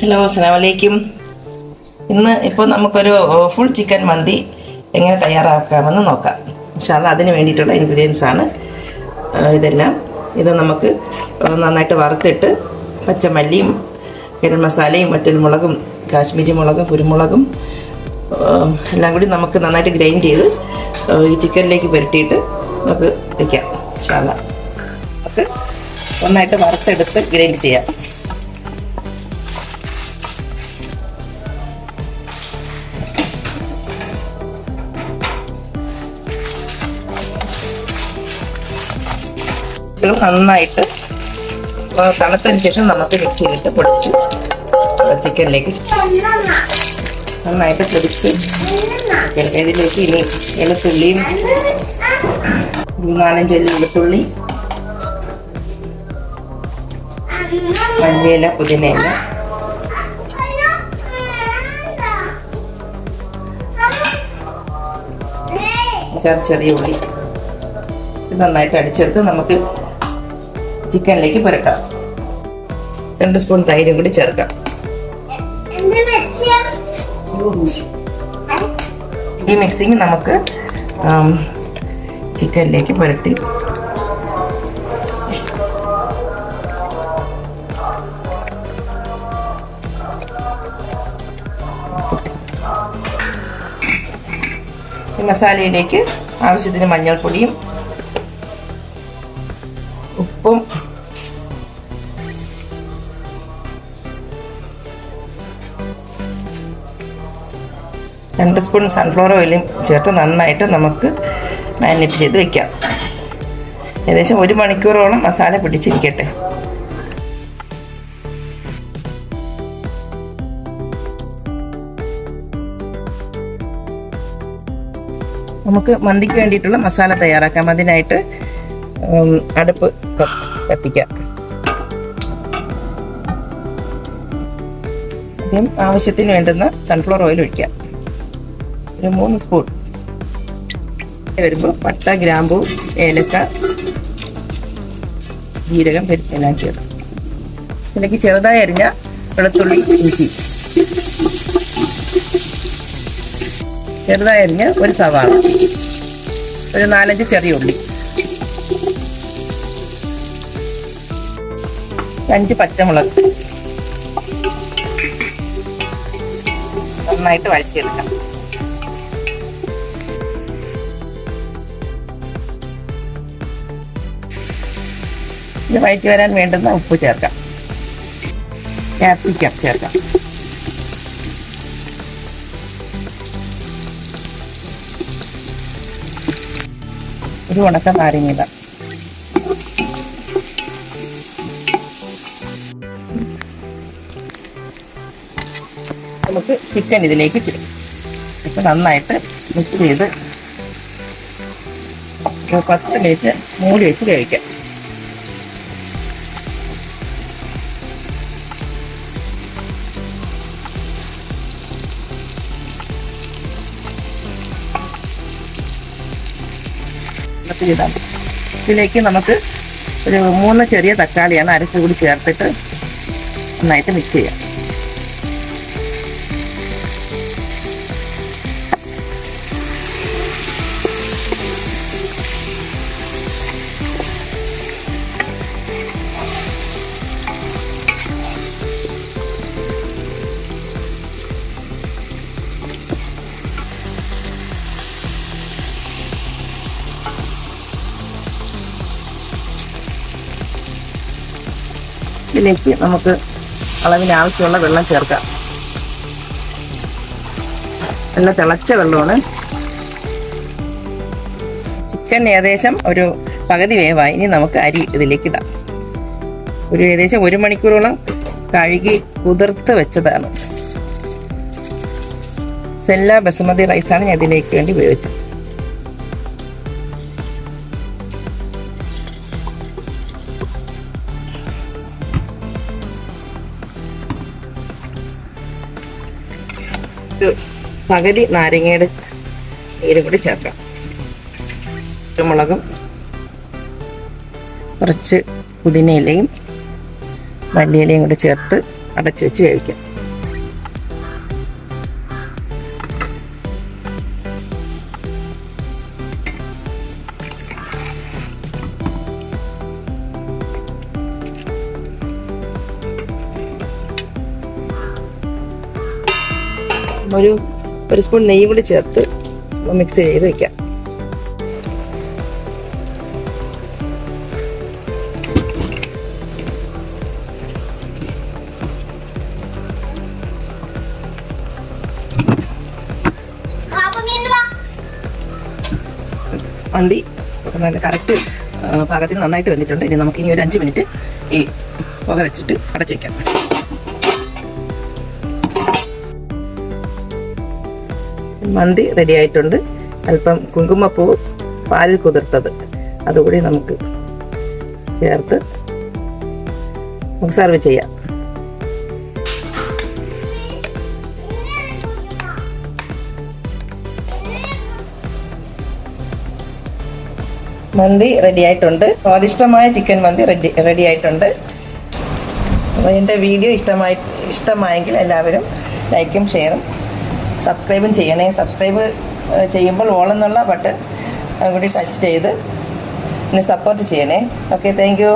Hello അസ്സാം വലൈക്കും ഇന്ന് ഇപ്പോൾ നമുക്കൊരു ഫുൾ ചിക്കൻ മന്തി എങ്ങനെ തയ്യാറാക്കാമെന്ന് നോക്കാം. ഇൻഷാല്ല അതിന് വേണ്ടിയിട്ടുള്ള ഇൻഗ്രീഡിയൻസ് ആണ് ഇതെല്ലാം. ഇത് നമുക്ക് നന്നായിട്ട് വറുത്തിട്ട് പച്ചമല്ലിയും ഗരം മസാലയും മറ്റൊരു മറ്റൽമുളകും കാശ്മീരി മുളകും കുരുമുളകും എല്ലാം കൂടി നമുക്ക് നന്നായിട്ട് ഗ്രൈൻഡ് ചെയ്ത് ഈ ചിക്കനിലേക്ക് പുരട്ടിയിട്ട് നമുക്ക് വയ്ക്കാം ശാല നമുക്ക് നന്നായിട്ട് വറുത്തെടുത്ത് ഗ്രൈൻഡ് ചെയ്യാം. ഇത് നന്നായിട്ട് തണുത്തതിന് ശേഷം നമുക്ക് മിക്സ് ചെയ്തിട്ട് പൊടിച്ച് ചിക്കനിലേക്ക് നന്നായിട്ട് പൊടിച്ച് ഇതിലേക്ക് ഇനി വെളുത്തുള്ളിയും നാലഞ്ചല്ലി വെളുത്തുള്ളി മല്ലിയില പുതിനയില ചെറിയ ഉള്ളി. നന്നായിട്ട് അടിച്ചെടുത്ത് നമുക്ക് ചിക്കനിലേക്ക് പുരട്ടാം. രണ്ട് സ്പൂൺ തൈരും കൂടി ചേർക്കാം. ഈ മിക്സിങ് നമുക്ക് ചിക്കനിലേക്ക് പുരട്ടി. മസാലയിലേക്ക് ആവശ്യത്തിന് മഞ്ഞൾപ്പൊടിയും ഉപ്പും രണ്ട് സ്പൂൺ സൺഫ്ലവർ ഓയിലും ചേർത്ത് നന്നായിട്ട് നമുക്ക് മാരിനേറ്റ് ചെയ്ത് വെക്കാം. ഏകദേശം ഒരു മണിക്കൂറോളം മസാല പിടിച്ചിരിക്കട്ടെ. നമുക്ക് മന്തിക്ക് വേണ്ടിയിട്ടുള്ള മസാല തയ്യാറാക്കാം. അതിനായിട്ട് അടുപ്പ് കത്തിക്കാം. ആദ്യം ആവശ്യത്തിന് വേണ്ടുന്ന സൺഫ്ലവർ ഓയിൽ ഒഴിക്കാം. ഒരു മൂന്ന് സ്പൂൺ വരുമ്പോൾ പട്ട ഗ്രാമ്പു ഏലക്ക ജീരകം പരി- എല്ലാം ചേർക്കും. ഇതിലേക്ക് ചെറുതായി അരിഞ്ഞ വെളുത്തുള്ളി ഇഞ്ചി. ചെറുതായി അരിഞ്ഞ ഒരു സവാള. ഒരു നാലഞ്ച് ചെറിയ ഉള്ളി. അഞ്ച് പച്ചമുളക്. നന്നായിട്ട് വഴറ്റിയെടുക്കാം. ഇത് വഴറ്റി വരാൻ വേണ്ടുന്ന ഉപ്പ് ചേർക്കാം. ക്യാപ്സിക്കം ചേർക്കാം. ഒരു ഉണക്ക നാരങ്ങ നമുക്ക് ചിക്കൻ ഇതിലേക്ക് ചേരും. ഇപ്പം നന്നായിട്ട് മിക്സ് ചെയ്ത് പത്ത് മിനിറ്റ് മൂടി വെച്ച് കഴിക്കാം ഇതിലേക്ക് നമുക്ക് ഒരു മൂന്ന് ചെറിയ തക്കാളിയാണ് അരച്ചുകൂടി ചേർത്തിട്ട് നന്നായിട്ട് മിക്സ് ചെയ്യാം. ഇതിലേക്ക് നമുക്ക് അളവിന് ആവശ്യമുള്ള വെള്ളം ചേർക്കാം. നല്ല തിളച്ച വെള്ളമാണ്. ചിക്കൻ ഏകദേശം ഒരു പകുതി വേവായി. ഇനി നമുക്ക് അരി ഇതിലേക്ക് ഇടാം. ഒരു ഏകദേശം ഒരു മണിക്കൂറോളം കഴുകി കുതിർത്ത് വെച്ചതാണ്. സെല്ല ബസുമതി റൈസാണ് ഞാൻ ഇതിലേക്ക് വേണ്ടി ഉപയോഗിച്ചത്. ഒരു പകുതി നാരങ്ങയുടെ നീരും കൂടി ചേർക്കാം. കുരുമുളകും കുറച്ച് പുതിനയിലയും മല്ലിയിലയും കൂടി ചേർത്ത് അടച്ചു വെച്ച് വേവിക്കാം. ഒരു ഒരു സ്പൂൺ നെയ്യ് കൂടി ചേർത്ത് മിക്സ് ചെയ്ത് വെക്കാം. മന്തി നല്ല കറക്റ്റ് പാകത്തിന് നന്നായിട്ട് വന്നിട്ടുണ്ട് ഇനി നമുക്ക് ഇനി ഒരു അഞ്ച് മിനിറ്റ് ഈ പുക വെച്ചിട്ട് അടച്ചു വെക്കാം. മന്തി റെഡി ആയിട്ടുണ്ട്. അല്പം കുങ്കുമപ്പൂ പാലിൽ കുതിർത്തത്. അതുകൂടി നമുക്ക് ചേർത്ത് സർവ് ചെയ്യാം. മന്തി റെഡി ആയിട്ടുണ്ട്. സ്വാദിഷ്ടമായ ചിക്കൻ മന്തി റെഡി റെഡി ആയിട്ടുണ്ട്. അപ്പോൾ എന്റെ വീഡിയോ ഇഷ്ടമായി ഇഷ്ടമായെങ്കിൽ എല്ലാവരും ലൈക്കും ഷെയറും സബ്സ്ക്രൈബും ചെയ്യണേ. സബ്സ്ക്രൈബ് ചെയ്യുമ്പോൾ ഓൾ എന്നുള്ള ബട്ടൺ കൂടി ടച്ച് ചെയ്ത് എന്നെ സപ്പോർട്ട് ചെയ്യണേ. Okay thank you